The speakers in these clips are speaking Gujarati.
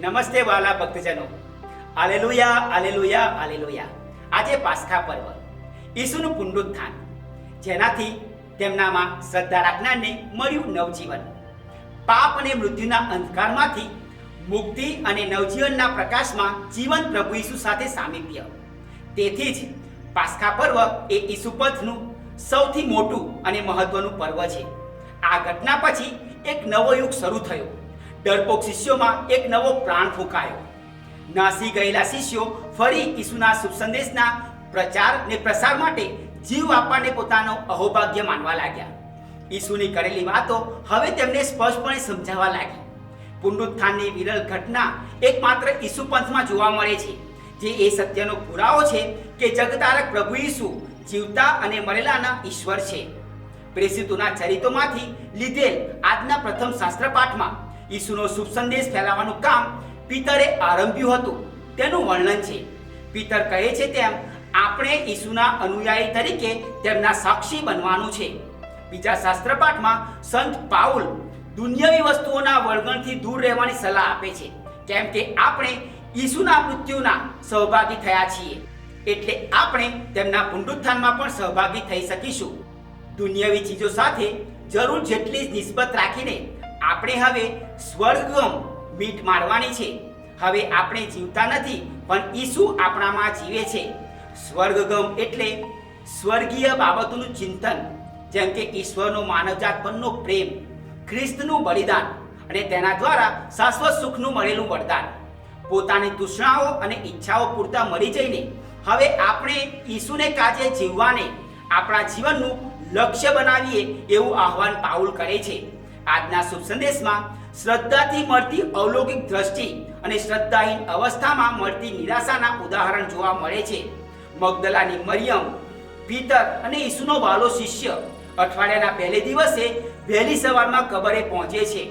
નમસ્તે વાલા ભક્તજનો. આલેલુયા આલેલુયા આલેલુયા. આજે પાસ્ખા પર્વ. ઈસુનું પુનરુત્થાન. જેનાથી તેમનામાં શ્રદ્ધા રાખનારને મળ્યું નવજીવન. પાપ અને મૃત્યુના અંધકારમાંથી મુક્તિ અને નવજીવનના પ્રકાશમાં જીવન પ્રભુ ઈસુ સાથે સામીપ્ય. તેથી જ પાસ્ખા પર્વ એ ઈસુ પંથનું સૌથી મોટું અને મહત્વનું પર્વ છે. આ ઘટના પછી એક નવો યુગ શરૂ થયો. ડરપોક શિષ્યોમાં એક નવો પ્રાણ ફૂંકાયો. નાસી ગયેલા શિષ્યો ફરી ઈસુના શુભ સંદેશના પ્રચાર ને પ્રસાર માટે જીવ આપવાને પોતાનો અહોભાગ્ય માનવા લાગ્યા. ઈસુની કરેલી વાતો હવે તેમને સ્પષ્ટપણે સમજાવવા લાગી. પુનરુત્થાનની વિરલ ઘટના એકમાત્ર ઈસુ પંથમાં જોવા મળે છે. જે એ સત્યનો પુરાવો છે કે જગતારક પ્રભુ ઈસુ જીવતા અને મરેલાના ઈશ્વર છે. પ્રેસિતુના ચરિત્રોમાંથી લીધેલ આજના પ્રથમ શાસ્ત્ર પાઠમાં ઈસુનો શુભ સંદેશ ફેલાવવાનું કામ પિતરે આરંભ્યું હતું. તેનું વર્ણન છે. પિતર કહે છે તેમ, આપણે ઈસુના અનુયાયી તરીકે તેમના સાક્ષી બનવાનું છે. બીજા શાસ્ત્ર પાઠમાં સંત પાઉલ દુનિયાવી વસ્તુઓના વળગણથી દૂર રહેવાની સલાહ આપે છે. કેમ કે આપણે ઈસુના મૃત્યુના સહભાગી થયા છીએ. એટલે આપણે તેમના પુનરુત્થાનમાં પણ સહભાગી થઈ શકીશું. દુનિયાવી ચીજો સાથે જરૂર જેટલી જ નિસ્બત રાખીને આપણે હવે સ્વર્ગમ મીટ મારવાની છે. હવે આપણે જીવતા નથી, પણ ઈસુ આપણામાં જીવે છે. સ્વર્ગગમ એટલે સ્વર્ગીય બાબતોનું ચિંતન, જેમ કે ઈશ્વરનો માનવજાત પરનો પ્રેમ, ખ્રિસ્તનું બલિદાન અને તેના દ્વારા શાશ્વત સુખનું મળેલું વરદાન. પોતાની તૃષ્ણાઓ અને ઈચ્છાઓ પૂરતા મરી જઈને હવે આપણે ઈસુને કાજે જીવવાને આપણા જીવનનું લક્ષ્ય બનાવીએ એવું આહવાન પાઉલ કરે છે. આજના શુભ સંદેશમાં શ્રદ્ધાથી મળતી અવલૌકિક દ્રષ્ટિ અને શ્રદ્ધાહીન અવસ્થામાં મળતી નિરાશાના ઉદાહરણ જોવા મળે છે. મગદલાની મરિયમ પીતર અને ઈસુનો વાલો શિષ્ય અઠવાડિયાના પહેલે દિવસે વહેલી સવારમાં કબરે પહોંચે છે.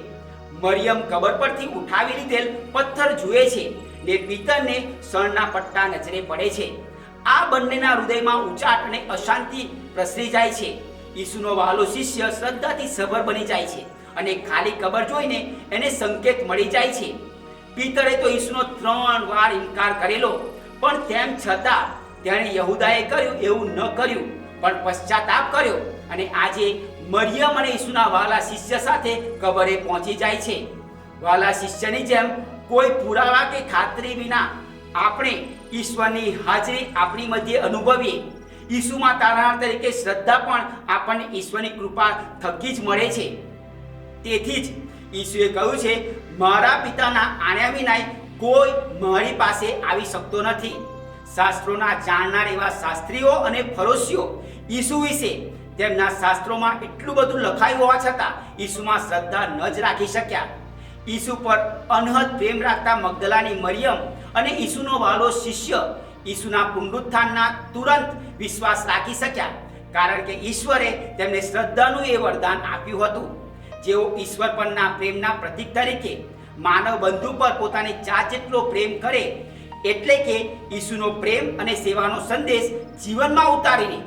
મરિયમ કબર પરથી ઉઠાવી લીધેલ પથ્થર જુએ છે ને પિતરને શણના પટ્ટા નજરે પડે છે. આ બંનેના હૃદયમાં ઉચાટ અને અશાંતિ પ્રસરી જાય છે. ઈસુનો વહાલો શિષ્ય શ્રદ્ધાથી સભર બની જાય છે. અને ખાલી કબર જોઈને એને સંકેત મળી જાય છે. પિતરે તો ઈસુનો ત્રણ વાર ઇનકાર કરેલો, પણ તેમ છતાં તેણે યહુદાએ કર્યું એવું ન કર્યું, પણ પશ્ચાતાપ કર્યો અને આજે મરિયમ અને ઈસુના વાલા શિષ્ય સાથે કબરે પહોંચી જાય છે. વાલા શિષ્યની જેમ કોઈ પુરાવા કે ખાતરી વિના આપણે ઈશ્વરની હાજરી આપણી મધ્યે અનુભવીએ. ઈસુમાં તારણાર તરીકે શ્રદ્ધા પણ આપણને ઈશ્વરની કૃપા થકી જ મળે છે. તેથી જ ઈસુએ કહ્યું છે, મારા પિતાના આણ્યા વિનાય કોઈ મારી પાસે આવી શકતો નથી. શાસ્ત્રોના જાણનાર એવા શાસ્ત્રીઓ અને ફરોશીઓ ઈસુ વિશે તેમના શાસ્ત્રોમાં એટલું બધું લખાયું હોવા છતાં ઈસુમાં શ્રદ્ધા ન જ રાખી શક્યા. ઈસુ પર અનહદ પ્રેમ રાખતા મગદલાની મરિયમ અને ઈસુનો વાલો શિષ્ય ઈસુના પુનરુત્થાનના તુરંત વિશ્વાસ રાખી શક્યા, કારણ કે ઈશ્વરે તેમને શ્રદ્ધાનું એ વરદાન આપ્યું હતું. જેઓ ઈશ્વર પરના પ્રેમના પ્રતીક તરીકે માનવ બંધુ પર પોતાની ચા જેટલો પ્રેમ કરે એટલે કે ઈસુનો પ્રેમ અને સેવાનો સંદેશ જીવનમાં ઉતારીને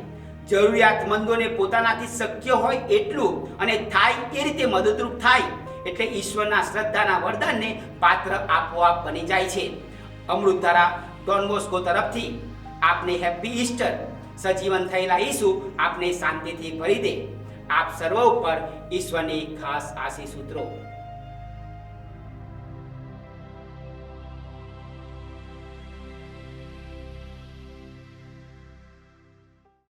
જરૂરિયાતમંદોને પોતાનાથી શક્ય હોય એટલું અને થાય એ રીતે મદદરૂપ થાય એટલે ઈશ્વરના શ્રદ્ધાના વરદાનને પાત્ર આપોઆપ બની જાય છે. અમૃતધારા ડોન બોસ્કો તરફથી આપને હેપી ઈસ્ટર. સજીવન થયેલા ઈસુ આપને શાંતિથી ભરી દે. આપ સર્વ ઉપર ઈશ્વરની ખાસ આશીષ સૂત્રો